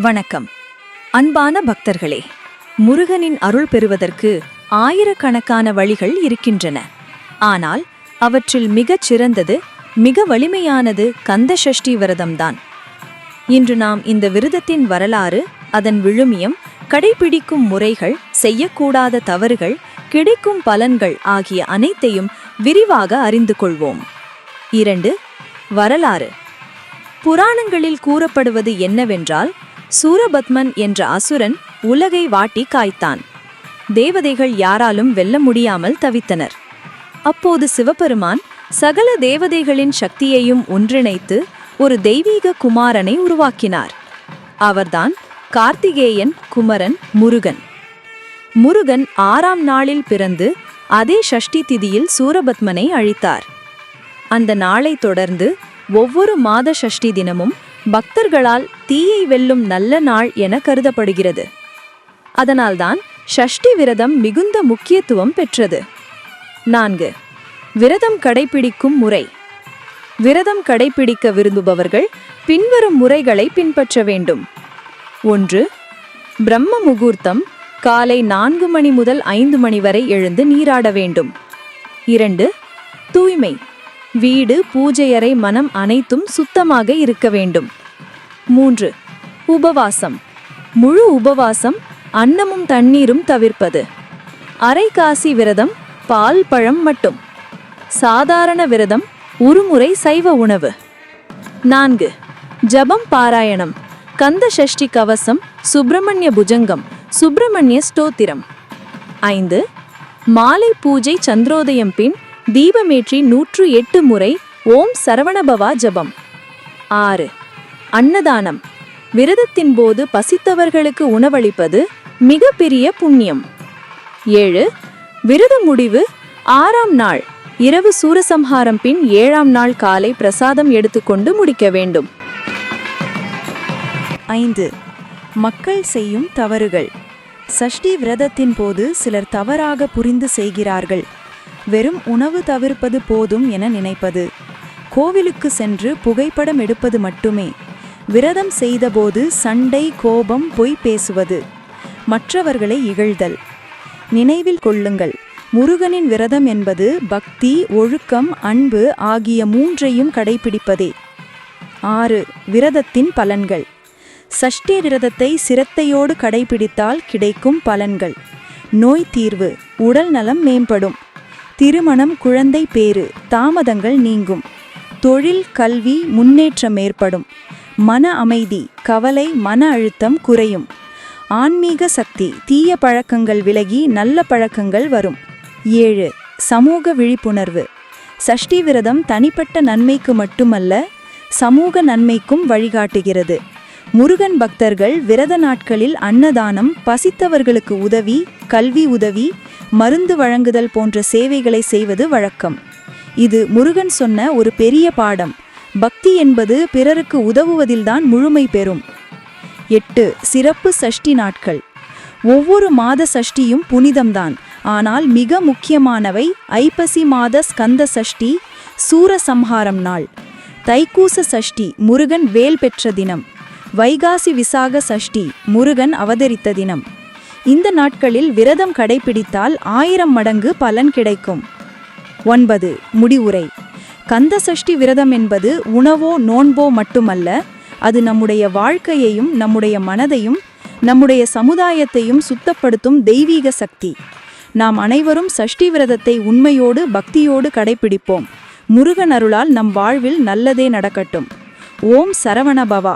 வணக்கம். அன்பான பக்தர்களே முருகனின் அருள் பெறுவதற்கு ஆயிரக்கணக்கான வழிகள் இருக்கின்றன. ஆனால் அவற்றில் மிகச் சிறந்தது மிக வலிமையானது கந்த சஷ்டி விரதம்தான். இன்று நாம் இந்த விரதத்தின் வரலாறு அதன் விழுமியம் கடைபிடிக்கும் முறைகள் செய்யக்கூடாத தவறுகள் கிடைக்கும் பலன்கள் ஆகிய அனைத்தையும் விரிவாக அறிந்து கொள்வோம். இரண்டு வரலாறு. புராணங்களில் கூறப்படுவது என்னவென்றால் சூரபத்மன் என்ற அசுரன் உலகை வாட்டி காய்த்தான். தேவதைகள் யாராலும் வெல்ல முடியாமல் தவித்தனர். அப்போது சிவபெருமான் சகல தேவதைகளின் சக்தியையும் ஒன்றிணைத்து ஒரு தெய்வீக குமாரனை உருவாக்கினார். அவர்தான் கார்த்திகேயன் குமரன் முருகன். முருகன் ஆறாம் நாளில் பிறந்து அதே ஷஷ்டி திதியில் சூரபத்மனை அழித்தார். அந்த நாளை தொடர்ந்து ஒவ்வொரு மாத ஷஷ்டி தினமும் பக்தர்களால் தீயை வெல்லும் நல்ல நாள் என கருதப்படுகிறது. அதனால்தான் ஷஷ்டி விரதம் மிகுந்த முக்கியத்துவம் பெற்றது. நான்கு. விரதம் கடைபிடிக்கும் முறை. விரதம் கடைபிடிக்க விரும்புபவர்கள் பின்வரும் முறைகளை பின்பற்ற வேண்டும். ஒன்று. பிரம்ம முகூர்த்தம் காலை நான்கு மணி முதல் ஐந்து மணி வரை எழுந்து நீராட வேண்டும். இரண்டு. தூய்மை. வீடு பூஜையறை மனம் அனைத்தும் சுத்தமாக இருக்க வேண்டும். மூன்று உபவாசம். முழு உபவாசம் அன்னமும் தண்ணீரும் தவிர்ப்பது. அரைக்காசி விரதம் பால் பழம் மட்டும். சாதாரண விரதம் ஒருமுறை சைவ உணவு. நான்கு ஜபம் பாராயணம். கந்த சஷ்டி கவசம் சுப்பிரமணிய புஜங்கம் சுப்பிரமணிய ஸ்தோத்திரம். ஐந்து மாலை பூஜை சந்திரோதயம் பின் தீபமேற்றி நூற்று எட்டு முறை ஓம் சரவணபவா ஜபம். ஆறு. அன்னதானம். விரதத்தின் போது பசித்தவர்களுக்கு உணவளிப்பது மிகப்பெரிய புண்ணியம். ஏழு. விரத முடிவு ஆறாம் நாள். இரவு சூரசம்ஹாரம் பின் ஏழாம் நாள் காலை பிரசாதம் எடுத்துக்கொண்டு முடிக்க வேண்டும். ஐந்து. மக்கள் செய்யும் தவறுகள். சஷ்டி விரதத்தின் போது சிலர் தவறாக புரிந்து செய்கிறார்கள். வெறும் உணவு தவிர்ப்பது போதும் என நினைப்பது. கோவிலுக்கு சென்று புகைப்படம் எடுப்பது மட்டுமே. விரதம் செய்தபோது சண்டை கோபம் பொய் பேசுவது. மற்றவர்களை இகழ்தல். நினைவில் கொள்ளுங்கள். முருகனின் விரதம் என்பது பக்தி ஒழுக்கம் அன்பு ஆகிய மூன்றையும் கடைபிடிப்பதே. ஆறு விரதத்தின் பலன்கள். சஷ்டி விரதத்தை சிரத்தையோடு கடைபிடித்தால் கிடைக்கும் பலன்கள். நோய் தீர்வு. உடல் நலம் மேம்படும். திருமணம் குழந்தை பேறு தாமதங்கள் நீங்கும். தொழில் கல்வி முன்னேற்றம் ஏற்படும். மன அமைதி கவலை மன அழுத்தம் குறையும். ஆன்மீக சக்தி தீய பழக்கங்கள் விலகி நல்ல பழக்கங்கள் வரும். ஏழு சமூக விழிப்புணர்வு. சஷ்டி விரதம் தனிப்பட்ட நன்மைக்கு மட்டுமல்ல சமூக நன்மைக்கும் வழிகாட்டுகிறது. முருகன் பக்தர்கள் விரத நாட்களில் அன்னதானம் பசித்தவர்களுக்கு உதவி கல்வி உதவி மருந்து வழங்குதல் போன்ற சேவைகளை செய்வது வழக்கம். இது முருகன் சொன்ன ஒரு பெரிய பாடம். பக்தி என்பது பிறருக்கு உதவுவதில்தான் முழுமை பெறும். எட்டு சிறப்பு சஷ்டி நாட்கள். ஒவ்வொரு மாத சஷ்டியும் புனிதம்தான். ஆனால் மிக முக்கியமானவை ஐப்பசி மாத ஸ்கந்த சஷ்டி சூரசம்ஹாரம் நாள். தைக்கூச சஷ்டி முருகன் வேல் பெற்ற தினம். வைகாசி விசாக சஷ்டி முருகன் அவதரித்த தினம். இந்த நாட்களில் விரதம் கடைபிடித்தால் ஆயிரம் மடங்கு பலன் கிடைக்கும். ஒன்பது. முடிவுரை. கந்த சஷ்டி விரதம் என்பது உணவோ நோன்போ மட்டுமல்ல அது நம்முடைய வாழ்க்கையையும் நம்முடைய மனதையும் நம்முடைய சமுதாயத்தையும் சுத்தப்படுத்தும் தெய்வீக சக்தி. நாம் அனைவரும் சஷ்டி விரதத்தை உண்மையோடு பக்தியோடு கடைபிடிப்போம். முருகன் அருளால் நம் வாழ்வில் நல்லதே நடக்கட்டும். ஓம் சரவணபவா